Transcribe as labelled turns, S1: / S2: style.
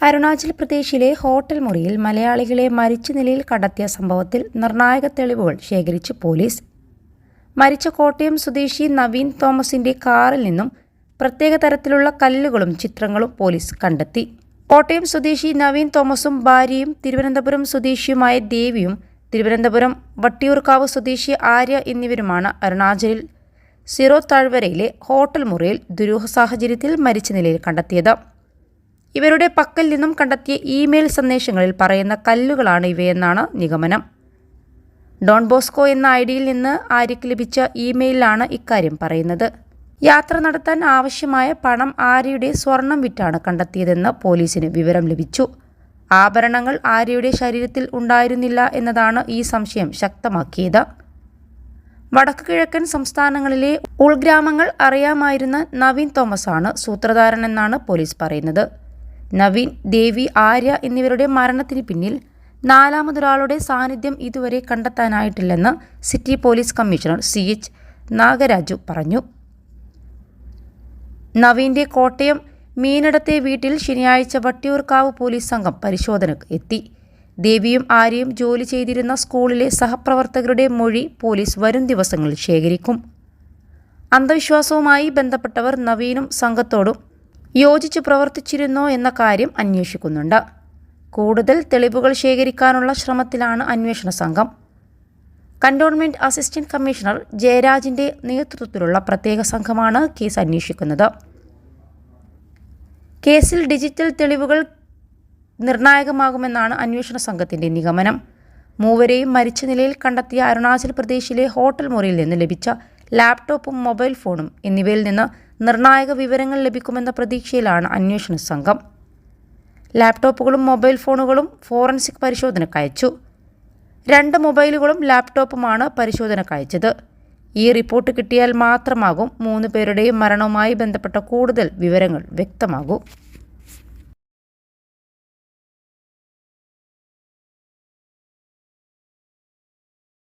S1: അരുണാചൽ പ്രദേശിലെ ഹോട്ടൽ മുറിയിൽ മലയാളികളെ മരിച്ച നിലയിൽ കണ്ടെത്തിയ സംഭവത്തിൽ നിർണായക തെളിവുകൾ ശേഖരിച്ച് പോലീസ്. മരിച്ച കോട്ടയം സ്വദേശി നവീൻ തോമസിന്റെ കാറിൽ നിന്നും പ്രത്യേക തരത്തിലുള്ള കല്ലുകളും ചിത്രങ്ങളും പോലീസ് കണ്ടെത്തി. കോട്ടയം സ്വദേശി നവീൻ തോമസും ഭാര്യയും തിരുവനന്തപുരം സ്വദേശിയുമായ ദേവിയും തിരുവനന്തപുരം വട്ടിയൂർക്കാവ് സ്വദേശി ആര്യ എന്നിവരുമാണ് അരുണാചലിൽ സിറോ താഴ്വരയിലെ ഹോട്ടൽ മുറിയിൽ ദുരൂഹ സാഹചര്യത്തിൽ മരിച്ച നിലയിൽ കണ്ടെത്തിയത്. ഇവരുടെ പക്കൽ നിന്നും കണ്ടെത്തിയ ഇമെയിൽ സന്ദേശങ്ങളിൽ പറയുന്ന കല്ലുകളാണ് ഇവയെന്നാണ് നിഗമനം. ഡോൺ ബോസ്കോ എന്ന ഐ ഡിയിൽ നിന്ന് ആര്യയ്ക്ക് ലഭിച്ച ഇമെയിലാണ് ഇക്കാര്യം പറയുന്നത്. യാത്ര നടത്താൻ ആവശ്യമായ പണം ആര്യയുടെ സ്വർണം വിറ്റാണ് കണ്ടെത്തിയതെന്ന് പോലീസിന് വിവരം ലഭിച്ചു. ആഭരണങ്ങൾ ആര്യയുടെ ശരീരത്തിൽ ഉണ്ടായിരുന്നില്ല എന്നതാണ് ഈ സംശയം ശക്തമാക്കിയത്. വടക്കു കിഴക്കൻ സംസ്ഥാനങ്ങളിലെ ഉൾഗ്രാമങ്ങൾ അറിയാമായിരുന്ന നവീൻ തോമസ് ആണ് സൂത്രധാരനെന്നാണ് പോലീസ് പറയുന്നത്. നവീൻ ദേവി ആര്യ എന്നിവരുടെ മരണത്തിന് പിന്നിൽ നാലാമതൊരാളുടെ സാന്നിധ്യം ഇതുവരെ കണ്ടെത്താനായിട്ടില്ലെന്ന് city police commissioner C H Nagaraju പറഞ്ഞു. നവീന്റെ കോട്ടയം മീനടത്തെ വീട്ടിൽ ശനിയാഴ്ച വട്ടിയൂർക്കാവ് പോലീസ് സംഘം പരിശോധനയ്ക്ക് എത്തി. ദേവിയും ആര്യയും ജോലി ചെയ്തിരുന്ന സ്കൂളിലെ സഹപ്രവർത്തകരുടെ മൊഴി പോലീസ് വരും ദിവസങ്ങളിൽ ശേഖരിക്കും. അന്ധവിശ്വാസവുമായി ബന്ധപ്പെട്ടവർ നവീനും സംഘത്തോടും യോജിച്ച് പ്രവർത്തിച്ചിരുന്നോ എന്ന കാര്യം അന്വേഷിക്കുന്നുണ്ട്. കൂടുതൽ തെളിവുകൾ ശേഖരിക്കാനുള്ള ശ്രമത്തിലാണ് അന്വേഷണ സംഘം. കണ്ടോൺമെന്റ് അസിസ്റ്റന്റ് കമ്മീഷണർ ജയരാജിന്റെ നേതൃത്വത്തിലുള്ള പ്രത്യേക സംഘമാണ് കേസ് അന്വേഷിക്കുന്നത്. കേസിൽ ഡിജിറ്റൽ തെളിവുകൾ നിർണായകമാകുമെന്നാണ് അന്വേഷണ സംഘത്തിന്റെ നിഗമനം. മൂവരെയും മരിച്ച നിലയിൽ കണ്ടെത്തിയ അരുണാചൽ പ്രദേശിലെ ഹോട്ടൽ മുറിയിൽ നിന്ന് ലഭിച്ച ലാപ്ടോപ്പും മൊബൈൽ ഫോണും എന്നിവയിൽ നിന്ന് നിർണായക വിവരങ്ങൾ ലഭിക്കുമെന്ന പ്രതീക്ഷയിലാണ് അന്വേഷണ സംഘം. ലാപ്ടോപ്പുകളും മൊബൈൽ ഫോണുകളും ഫോറൻസിക് പരിശോധനയ്ക്ക് അയച്ചു. രണ്ട് മൊബൈലുകളും ലാപ്ടോപ്പുമാണ് പരിശോധനയ്ക്ക് അയച്ചത്. ഈ റിപ്പോർട്ട് കിട്ടിയാൽ മാത്രമാകും മൂന്ന് പേരുടെയും മരണവുമായി ബന്ധപ്പെട്ട കൂടുതൽ വിവരങ്ങൾ വ്യക്തമാകൂ.